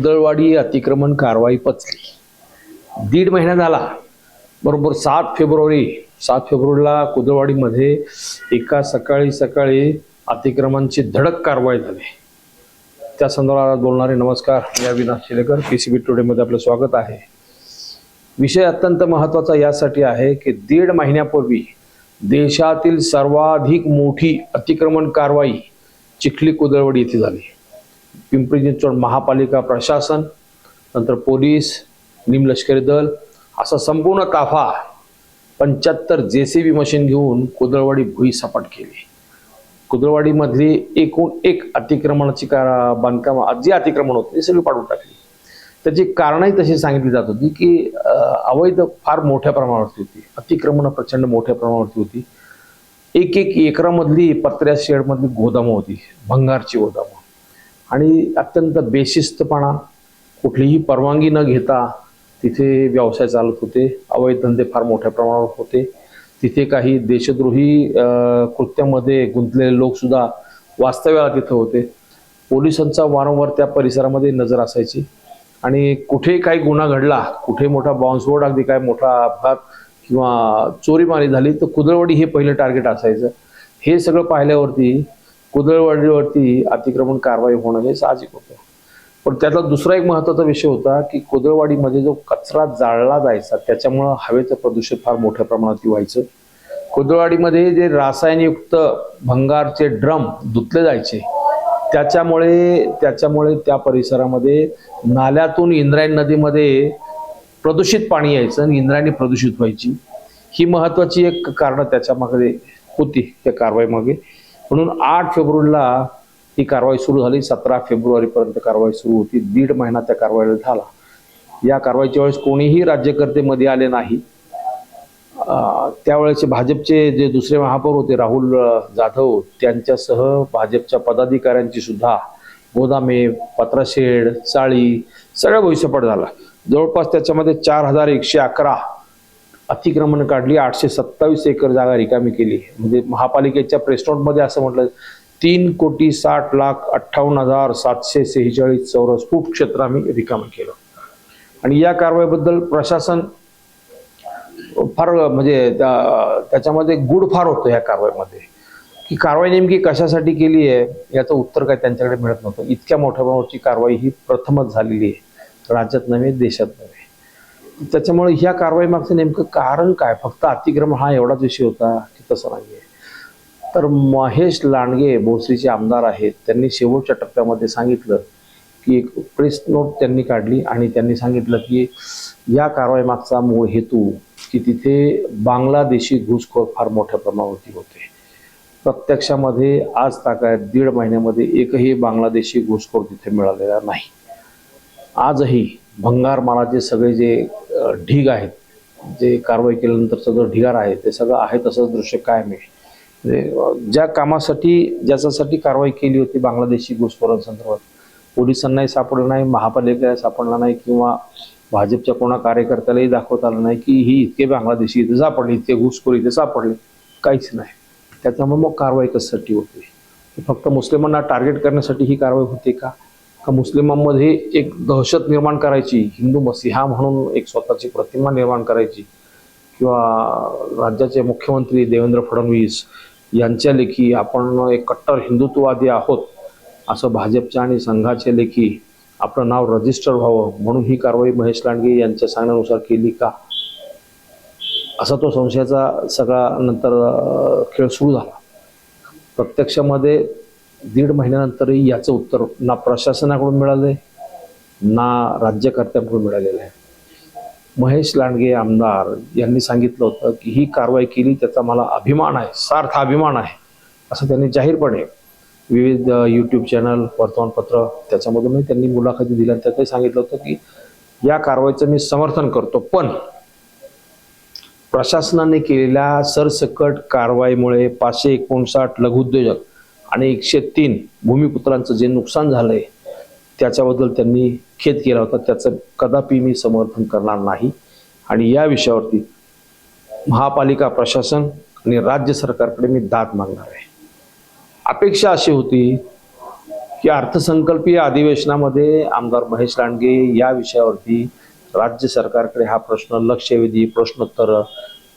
कुदळवाडी अतिक्रमण कारवाई पचली दीड महिना झाला. बरोबर सात फेब्रुवारी सात फेब्रुवारीला कुदळवाडीमध्ये एका सकाळी सकाळी अतिक्रमणची धडक कारवाई झाली. त्या संदर्भात बोलणारे नमस्कार. मी Avinash Shilekar P C B टुडेमध्ये आपलं स्वागत आहे. विषय अत्यंत महत्त्वाचा यासाठी आहे की दीड महिन्यापूर्वी देशातील सर्वाधिक मोठी अतिक्रमण कारवाई चिखली कुदळवडी येथे झाली. पिंपरी चिंचवड महापालिका प्रशासन नंतर पोलीस निमलष्करी दल असा संपूर्ण ताफा पंच्याहत्तर जे सी बी मशीन घेऊन कुदळवाडी भुई सपाट केली. कुदळवाडीमधली एकूण एक अतिक्रमणाची का बांधकाम जी अतिक्रमण होते ती सगळी पाडून टाकली. त्याची कारणही तशी सांगितली जात होती की अवैध फार मोठ्या प्रमाणावरती होती. अतिक्रमण प्रचंड मोठ्या प्रमाणावरती होती. एक एक एकरामधली पत्र्या शेडमधली गोदामं होती भंगारची गोदामं. आणि अत्यंत बेशिस्तपणा कुठलीही परवानगी न घेता तिथे व्यवसाय चालत होते. अवैध धंदे फार मोठ्या प्रमाणावर होते. तिथे काही देशद्रोही कृत्यामध्ये गुंतलेले लोकसुद्धा वास्तव्याला तिथं होते. पोलिसांचा वारंवार त्या परिसरामध्ये नजर असायची. आणि कुठे काही गुन्हा घडला कुठे मोठा बॉम्बस्फोट अगदी काय मोठा अपघात किंवा चोरीमारी झाली तर कुदळवडी हे पहिलं टार्गेट असायचं. हे सगळं पाहिल्यावरती कुदळवाडीवरती अतिक्रमण कारवाई होणं हे साहजिक होतं. पण त्यातला दुसरा एक महत्त्वाचा विषय होता की कुदळवाडीमध्ये जो कचरा जाळला जायचा त्याच्यामुळं हवेचं प्रदूषण फार मोठ्या प्रमाणात व्हायचं. कुदळवाडीमध्ये जे रासायनयुक्त भंगारचे ड्रम धुतले जायचे त्याच्यामुळे त्याच्यामुळे त्या परिसरामध्ये नाल्यातून इंद्रायणी नदीमध्ये प्रदूषित पाणी यायचं आणि इंद्रायणी प्रदूषित व्हायची. ही महत्वाची एक कारणं त्याच्यामागे होती त्या कारवाईमागे. म्हणून आठ फेब्रुवारीला ही कारवाई सुरू झाली. सतरा फेब्रुवारीपर्यंत कारवाई सुरू होती. दीड महिना त्या कारवाईला झाला. या कारवाईच्या वेळेस कोणीही राज्यकर्तेमध्ये आले नाही. त्यावेळेचे भाजपचे जे दुसरे महापौर होते राहुल जाधव त्यांच्यासह भाजपच्या पदाधिकाऱ्यांची सुद्धा गोदामे पत्राशेड चाळी सगळा भविष्यपट झाला. जवळपास त्याच्यामध्ये चार हजार एकशे अकरा अतिक्रमण काढली आठशे सत्तावीस एकर जागा रिकामी केली. म्हणजे महापालिकेच्या प्रेस असं म्हटलं तीन कोटी साठ लाख अठ्ठावन्न हजार सातशे सेहेचाळीस चौरस फूट क्षेत्र आम्ही रिकामी केलं. आणि या कारवाईबद्दल प्रशासन फार म्हणजे त्या- त्याच्यामध्ये गुड फार होतं या कारवाईमध्ये. की कारवाई नेमकी कशासाठी केली आहे याचं उत्तर काय त्यांच्याकडे मिळत नव्हतं. इतक्या मोठ्या प्रमाणावरची कारवाई ही प्रथमच झालेली आहे. राज्यात नव्हे देशात नव्हे. त्याच्यामुळे ह्या कारवाई मागचं नेमकं कारण काय? फक्त अतिक्रमण हा एवढाच विषय होता की तसं नाही आहे तर महेश लांडगे भोसरीचे आमदार आहेत त्यांनी शेवटच्या टप्प्यामध्ये सांगितलं की एक प्रेस नोट त्यांनी काढली आणि त्यांनी सांगितलं की या कारवाई मागचा मूळ हेतू की तिथे बांगलादेशी घुसखोर फार मोठ्या प्रमाणावरती होते. प्रत्यक्षामध्ये आज ताकात दीड महिन्यामध्ये एकही बांगलादेशी घुसखोर तिथे मिळालेला नाही. आजही भंगार मालाचे सगळे जे ढीग आहेत. जे कारवाई केल्यानंतर सगळं ढिगार आहे ते सगळं आहे तसंच दृश्य कायम आहे. म्हणजे ज्या कामासाठी ज्याच्यासाठी कारवाई केली होती बांगलादेशी घुसखोरांसंदर्भात पोलिसांनाही सापडलं नाही महापालिकेला सापडला नाही किंवा भाजपच्या कोणा कार्यकर्त्यालाही दाखवता आलं नाही की ही इतके बांगलादेशी इथे सापडले इतके घुसखोर इथे सापडले. काहीच नाही. त्याच्यामुळे मग कारवाई कशासाठी होते? फक्त मुस्लिमांना टार्गेट करण्यासाठी ही कारवाई होते का? का मुस्लिमांमध्ये एक दहशत निर्माण करायची हिंदू मसिहा म्हणून एक स्वतःची प्रतिमा निर्माण करायची किंवा राज्याचे मुख्यमंत्री देवेंद्र फडणवीस यांच्या लेखी आपण एक कट्टर हिंदुत्ववादी आहोत असं भाजपच्या आणि संघाचे लेखी आपलं नाव रजिस्टर व्हावं म्हणून ही कारवाई महेश लांडगे यांच्या सांगण्यानुसार केली का? असा तो संशयाचा सगळा नंतर खेळ सुरू झाला. प्रत्यक्षामध्ये दीड महिन्यानंतरही याचं उत्तर ना प्रशासनाकडून मिळालंय ना राज्यकर्त्यांकडून मिळालेलं आहे. महेश लांडगे आमदार यांनी सांगितलं होतं की ही कारवाई केली त्याचा मला अभिमान आहे सार्थ अभिमान आहे असं त्यांनी जाहीरपणे विविध यूट्यूब चॅनल वर्तमानपत्र त्याच्यामधूनही त्यांनी मुलाखती दिल्या आणि त्यातही सांगितलं होतं की या कारवाईचं मी समर्थन करतो पण प्रशासनाने केलेल्या सरसकट कारवाईमुळे पाचशे एकोणसाठ लघुउद्योजक आणि एकशे तीन भूमिपुत्रांचं जे नुकसान झालंय त्याच्याबद्दल त्यांनी खेद केला होता. त्याचं कदापि मी समर्थन करणार नाही. आणि या विषयावरती महापालिका प्रशासन आणि राज्य सरकारकडे मी दाद मागणार आहे. अपेक्षा अशी होती की अर्थसंकल्पीय अधिवेशनामध्ये आमदार महेश लांडगे या विषयावरती राज्य सरकारकडे हा प्रश्न लक्षवेधी प्रश्नोत्तर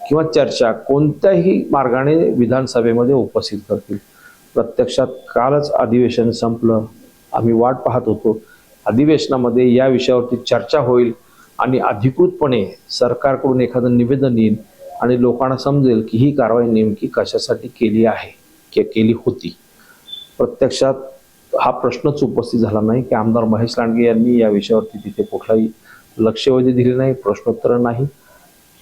किंवा चर्चा कोणत्याही मार्गाने विधानसभेमध्ये उपस्थित करतील. प्रत्यक्षात कालच अधिवेशन संपलं. आम्ही वाट पाहत होतो. अधिवेशनामध्ये या विषयावरती चर्चा होईल आणि अधिकृतपणे सरकारकडून एखादं निवेदन येईल आणि लोकांना समजेल की ही कारवाई नेमकी कशासाठी केली आहे के केली होती. प्रत्यक्षात हा प्रश्नच उपस्थित झाला नाही की आमदार महेश लांडगे यांनी या विषयावरती तिथे कुठलाही लक्षवेधी दिले नाही प्रश्नोत्तर नाही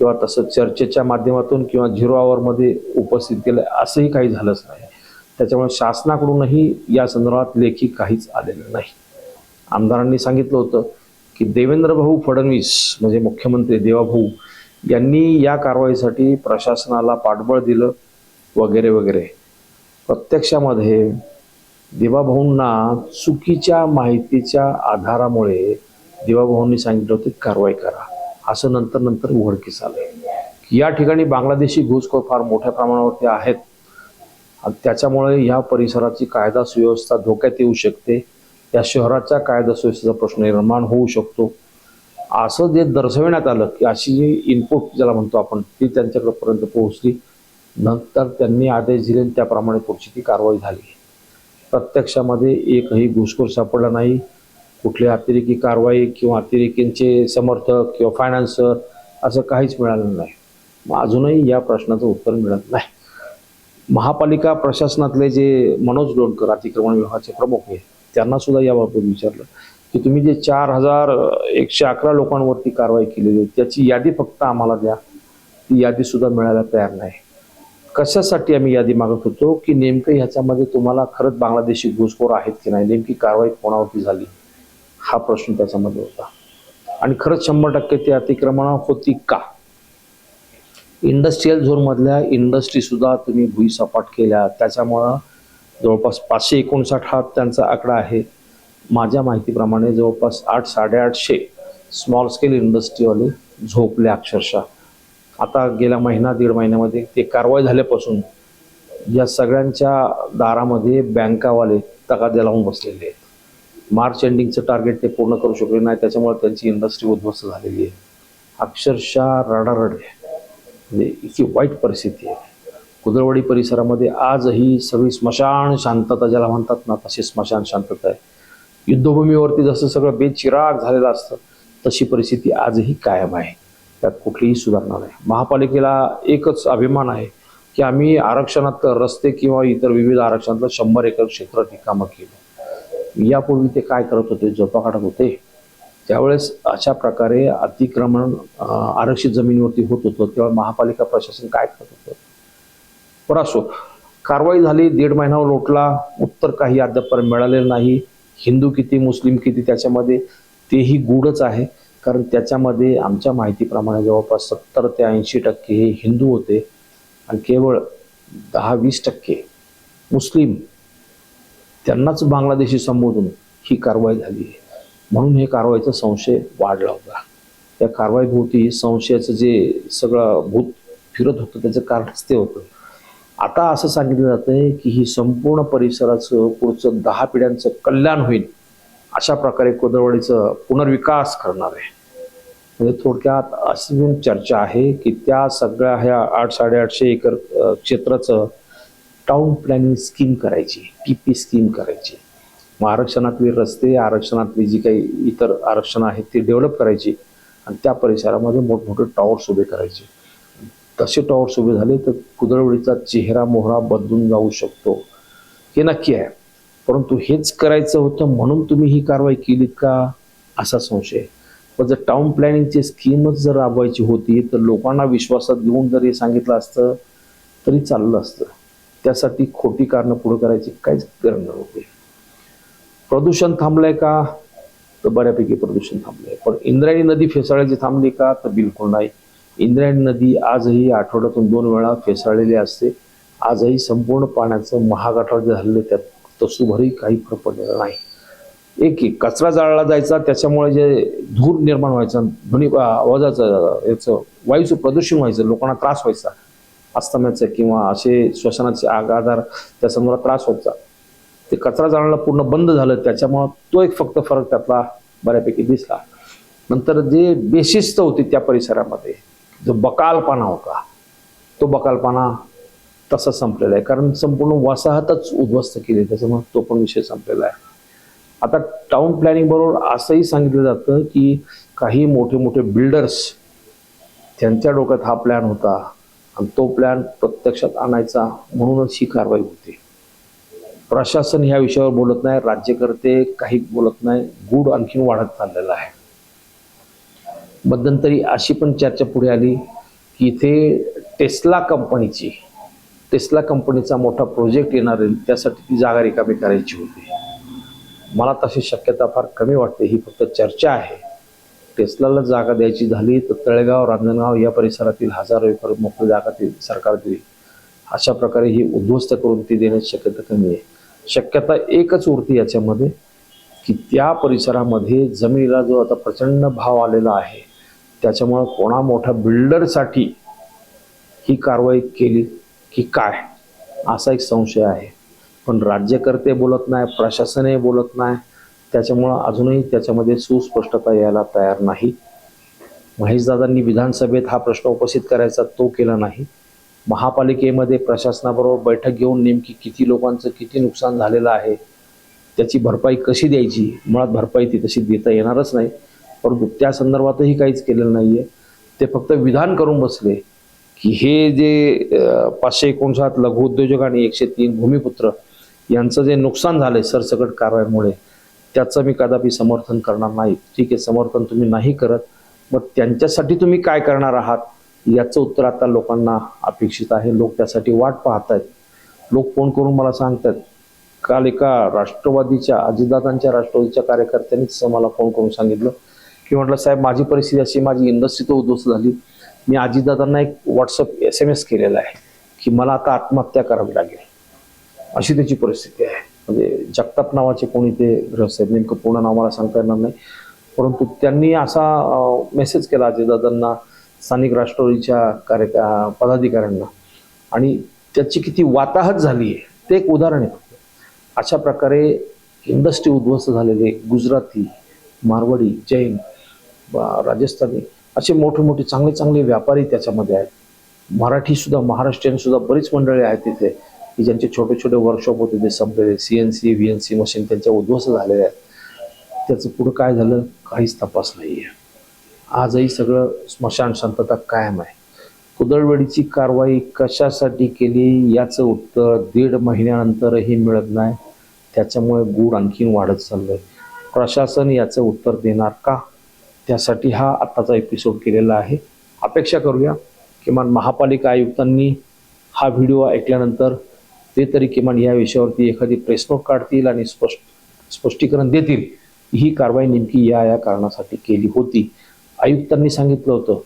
किंवा तसं चर्चेच्या माध्यमातून किंवा झिरो आवरमध्ये उपस्थित केलं असंही काही झालंच नाही. त्याच्यामुळे शासनाकडूनही या संदर्भात लेखी काहीच आलेलं नाही. आमदारांनी सांगितलं होतं की देवेंद्र भाऊ फडणवीस म्हणजे मुख्यमंत्री देवाभाऊ यांनी या कारवाईसाठी प्रशासनाला पाठबळ दिलं वगैरे वगैरे. प्रत्यक्षामध्ये देवाभाऊंना चुकीच्या माहितीच्या आधारामुळे देवाभाऊंनी सांगितलं होतं कारवाई करा. असं नंतर नंतर उघडकीस आलं या ठिकाणी बांगलादेशी घुसखोर फार मोठ्या प्रमाणावरती आहेत. आणि त्याच्यामुळे ह्या परिसराची कायदा सुव्यवस्था धोक्यात येऊ शकते. या शहराच्या कायदा सुव्यवस्थेचा प्रश्न निर्माण होऊ शकतो. असं जे दर्शविण्यात आलं की अशी जी इनपुट ज्याला म्हणतो आपण ती त्यांच्याकडपर्यंत पोहोचली. नंतर त्यांनी आदेश दिले त्याप्रमाणे पुढची ती कारवाई झाली. प्रत्यक्षामध्ये एकही घुसखोर सापडला नाही. कुठली अतिरेकी कारवाई किंवा अतिरेकींचे समर्थक किंवा फायनान्सर असं काहीच मिळालं नाही. मग अजूनही या प्रश्नाचं उत्तर मिळत नाही. महापालिका प्रशासनातले जे मनोज लोणकर अतिक्रमण विभागाचे प्रमुख आहे त्यांना सुद्धा याबाबत विचारलं की तुम्ही जे चार हजार एकशे अकरा लोकांवरती कारवाई केलेली आहे त्याची यादी फक्त आम्हाला द्या. ती यादी सुद्धा मिळायला तयार नाही. कशासाठी आम्ही यादी मागत होतो की नेमकं ह्याच्यामध्ये तुम्हाला खरंच बांगलादेशी घुसखोर आहेत की नाही नेमकी कारवाई कोणावरती झाली? हा प्रश्न त्याच्यामध्ये होता. आणि खरंच शंभर टक्के ती अतिक्रमण होती का? इंडस्ट्रीयल झोनमधल्या इंडस्ट्रीसुद्धा तुम्ही भुईसपाट केल्या. त्याच्यामुळं जवळपास पाचशे एकोणसाठ हा त्यांचा आकडा आहे. माझ्या माहितीप्रमाणे जवळपास आठ साडेआठशे स्मॉल स्केल इंडस्ट्रीवाले झोपले अक्षरशः. आता गेल्या महिना दीड महिन्यामध्ये ते कारवाई झाल्यापासून या सगळ्यांच्या दारामध्ये बँकावाले तगाद्या लावून बसलेले आहेत. मार्च एंडिंगचं टार्गेट ते पूर्ण करू शकले नाही त्याच्यामुळे त्यांची इंडस्ट्री उद्ध्वस्त झालेली आहे. अक्षरशः रडारड आहे. म्हणजे इतकी वाईट परिस्थिती आहे. कुदळवाडी परिसरामध्ये आजही सगळी स्मशान शांतता ज्याला म्हणतात ना तशी स्मशान शांतता आहे. युद्धभूमीवरती जसं सगळं बेचिराग झालेलं असतं तशी परिस्थिती आजही कायम आहे. त्यात कुठलीही सुधारणा नाही. महापालिकेला एकच अभिमान आहे की आम्ही आरक्षणात रस्ते किंवा इतर विविध आरक्षणातलं शंभर एकर क्षेत्र रिकामं केलं. यापूर्वी ते काय करत होते? झोपा काढत होते? त्यावेळेस अशा प्रकारे अतिक्रमण आरक्षित जमिनीवरती होत होतं तेव्हा महापालिका प्रशासन काय करत होतं? पण असो कारवाई झाली दीड महिना लोटला उत्तर काही अद्यापपर्यंत मिळालेलं नाही. हिंदू किती मुस्लिम किती त्याच्यामध्ये तेही गूढच आहे. कारण त्याच्यामध्ये आमच्या माहितीप्रमाणे जवळपास सत्तर ते ऐंशी टक्के हे हिंदू होते. आणि केवळ दहा वीस टक्के मुस्लिम. त्यांनाच बांगलादेशी संबोधून ही कारवाई झाली आहे. म्हणून हे कारवाईचा संशय वाढला होता. त्या कारवाईभोवती संशयाचं जे सगळं भूत फिरत होतं त्याचं कारणच ते होतं. आता असं सांगितलं जातंय की ही संपूर्ण परिसराचं पुढचं दहा पिढ्यांचं कल्याण होईल अशा प्रकारे कोदरवाडीचं पुनर्विकास करणार आहे. म्हणजे थोडक्यात अशी पण चर्चा आहे की त्या सगळ्या ह्या आठ साडेआठशे एकर क्षेत्राचं टाउन प्लॅनिंग स्कीम करायची टी पी स्कीम करायची. मग आरक्षणातले रस्ते आरक्षणातली जी काही इतर आरक्षण आहेत ते डेव्हलप करायची आणि त्या परिसरामध्ये मोठमोठे टॉवर्स उभे करायचे. तसे टॉवर्स उभे झाले तर कुदळवडीचा चेहरा मोहरा बदलून जाऊ शकतो. हे नक्की आहे. परंतु हेच करायचं होतं म्हणून तुम्ही ही कारवाई केलीत का? असा संशय आहे. पण जर टाउन प्लॅनिंगची स्कीमच जर राबवायची होती तर लोकांना विश्वासात घेऊन जर हे सांगितलं असतं तरी चाललं असतं. त्यासाठी खोटी कारणं पुढे करायची काहीच गरज नव्हती. प्रदूषण थांबलंय का? तर बऱ्यापैकी प्रदूषण थांबलंय. पण इंद्रायणी नदी फेसाळायची थांबली का? तर बिलकुल नाही. इंद्रायणी नदी आजही आठवड्यातून दोन वेळा फेसाळलेली असते. आजही संपूर्ण पाण्याचं महागाठावर जे झालेलं आहे, त्यात तसुभरही काही फरक पडलेला नाही. एक एक कचरा जाळला जायचा त्याच्यामुळे जे धूर निर्माण व्हायचा ध्वनी आवाजाचं याचं वायूचं प्रदूषण व्हायचं लोकांना त्रास व्हायचा. अस्तम्याचं किंवा असे श्वसनाचे आगाधार त्या समोर त्रास व्हायचा. ते कचरा जाळणं पूर्ण बंद झालं त्याच्यामुळं तो एक फक्त फरक त्यातला बऱ्यापैकी दिसला. नंतर जे बेशिस्त होती त्या परिसरामध्ये जो बकालपणा होता तो बकालपणा तसा संपलेला आहे. कारण संपूर्ण वसाहतच उद्ध्वस्त केली त्याच्यामुळे तो पण विषय संपलेला आहे. आता टाउन प्लॅनिंग बरोबर असंही सांगितलं जातं की काही मोठे मोठे बिल्डर्स त्यांच्या डोक्यात हा प्लॅन होता आणि तो प्लॅन प्रत्यक्षात आणायचा म्हणूनच ही कारवाई होती. प्रशासन ह्या विषयावर बोलत नाही राज्यकर्ते काही बोलत नाही गूढ आणखीन वाढत चाललेला आहे. मध्यंतरी अशी पण चर्चा पुढे आली की इथे टेस्ला कंपनीची टेस्ला कंपनीचा मोठा प्रोजेक्ट येणार आहे त्यासाठी ती जागा रिकामी करायची होती. मला तशी शक्यता फार कमी वाटते ही फक्त चर्चा आहे. टेस्लाला जागा द्यायची झाली तर तळेगाव रांजणगाव या परिसरातील हजारो एकर मोकळी जागा ती सरकार दिली अशा प्रकारे ही उद्ध्वस्त करून ती देण्याची शक्यता कमी आहे. शक्यता एकच उरती याच्यामध्ये की त्या परिसरामध्ये जमिनीला जो आता प्रचंड भाव आलेला आहे त्याच्यामुळं कोणा मोठ्या बिल्डरसाठी ही कारवाई केली की काय? असा एक संशय आहे. पण राज्यकर्ते बोलत नाही प्रशासनही बोलत नाही त्याच्यामुळं अजूनही त्याच्यामध्ये सुस्पष्टता यायला तयार नाही. महेशदादांनी विधानसभेत हा प्रश्न उपस्थित करायचा तो केला नाही. महापालिकेमध्ये प्रशासनाबरोबर बैठक घेऊन नेमकी किती लोकांचं किती नुकसान झालेलं आहे त्याची भरपाई कशी द्यायची? मुळात भरपाई ती तशी देता येणारच नाही परंतु त्या संदर्भातही काहीच केलेलं नाही आहे ते फक्त विधान करून बसले की हे जे पाचशे एकोणसाठ लघुउद्योजक आणि एकशे तीन भूमिपुत्र यांचं जे नुकसान झालंय सरसकट कारवाईमुळे त्याचं मी कदापि समर्थन करणार नाही. ठीक आहे समर्थन तुम्ही नाही करत मग त्यांच्यासाठी तुम्ही काय करणार आहात? याचं उत्तर आता लोकांना अपेक्षित आहे. लोक त्यासाठी वाट पाहत आहेत लोक फोन करून मला सांगतात काल एका राष्ट्रवादीच्या अजितदादांच्या राष्ट्रवादीच्या कार्यकर्त्यांनीच मला फोन करून सांगितलं की म्हटलं साहेब माझी परिस्थिती अशी माझी इंडस्ट्री तर उद्ध्वस्त झाली. मी अजितदादांना एक व्हॉट्सअप एस एम एस केलेला आहे की मला आता आत्महत्या करावी लागेल. अशी त्याची परिस्थिती आहे. म्हणजे जगताप नावाचे कोणी ते ग्रस्त आहेत नेमकं पूर्ण नाव मला सांगता येणार नाही. परंतु त्यांनी असा मेसेज केला अजितदादांना स्थानिक राष्ट्रवादीच्या कार्य पदाधिकाऱ्यांना. आणि त्याची किती वाताहत झाली आहे ते एक उदाहरण आहे अशा प्रकारे इंडस्ट्री उद्ध्वस्त झालेले गुजराती मारवाडी जैन राजस्थानी असे मोठे मोठे चांगले चांगले व्यापारी त्याच्यामध्ये आहेत. मराठी सुद्धा महाराष्ट्रीयन सुद्धा बरीच मंडळी आहेत तिथे की ज्यांचे छोटे छोटे वर्कशॉप होते ते संपलेले C N C V N C machine त्यांच्या उद्ध्वस्त झालेल्या आहेत. त्याचं पुढं काय झालं काहीच तपास नाही आहे आजही सगळं स्मशान शांतता कायम आहे. कुदळवेडीची कारवाई कशासाठी केली याचं उत्तर दीड महिन्यानंतरही मिळत नाही. त्याच्यामुळे गूढ आणखीन वाढत चाललंय. प्रशासन याचं उत्तर देणार का? त्यासाठी हा आत्ताचा एपिसोड केलेला आहे. अपेक्षा करूया किमान महापालिका आयुक्तांनी हा व्हिडिओ ऐकल्यानंतर ते तरी किमान या विषयावरती एखादी प्रेस नोट काढतील आणि स्पष्ट स्पष्टीकरण देतील. ही कारवाई नेमकी या या कारणासाठी केली होती. आयुक्तांनी सांगितलं होतं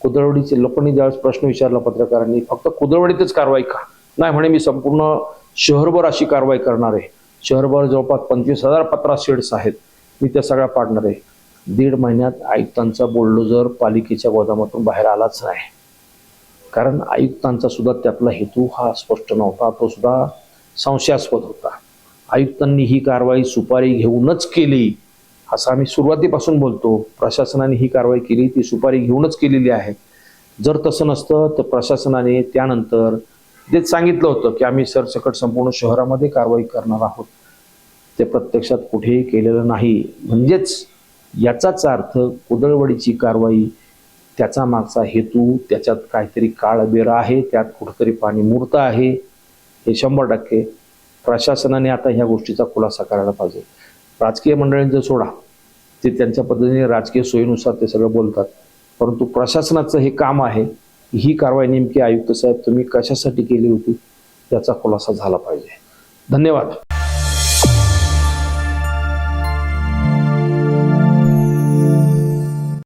कुदळवडीचे लोकांनी ज्यावेळेस प्रश्न विचारला पत्रकारांनी फक्त कुदळवडीतच कारवाई का नाही म्हणे मी संपूर्ण शहरभर अशी कारवाई करणार आहे. शहरभर जवळपास पंचवीस हजार पत्रा शेड्स आहेत. मी त्या सगळ्या पाडणार आहे. दीड महिन्यात आयुक्तांचा बुलडोजर पालिकेच्या गोदामातून बाहेर आलाच नाही. कारण आयुक्तांचा सुद्धा त्यातला हेतू हा स्पष्ट नव्हता. तो सुद्धा संशयास्पद होता. आयुक्तांनी ही कारवाई सुपारी घेऊनच केली. असं आम्ही सुरुवातीपासून बोलतो. प्रशासनाने ही कारवाई केली ती सुपारी घेऊनच केलेली आहे. जर तसं नसतं तर प्रशासनाने त्यानंतर ते सांगितलं होतं की आम्ही सरसकट संपूर्ण शहरामध्ये कारवाई करणार आहोत ते प्रत्यक्षात कुठेही केलेलं नाही. म्हणजेच याचाच अर्थ कुदळवडीची कारवाई त्याचा मागचा हेतू त्याच्यात काहीतरी काळबेर आहे त्यात कुठंतरी पाणी मूर्त आहे हे शंभर टक्के प्रशासनाने आता ह्या गोष्टीचा खुलासा करायला पाहिजे. राजकीय मंडळींचं सोडा ते त्यांच्या पद्धतीने राजकीय सोयीनुसार ते सगळं बोलतात. परंतु प्रशासनाचं हे काम आहे ही कारवाई नेमकी आयुक्त साहेब तुम्ही कशासाठी केली होती याचा खुलासा झाला पाहिजे. धन्यवाद.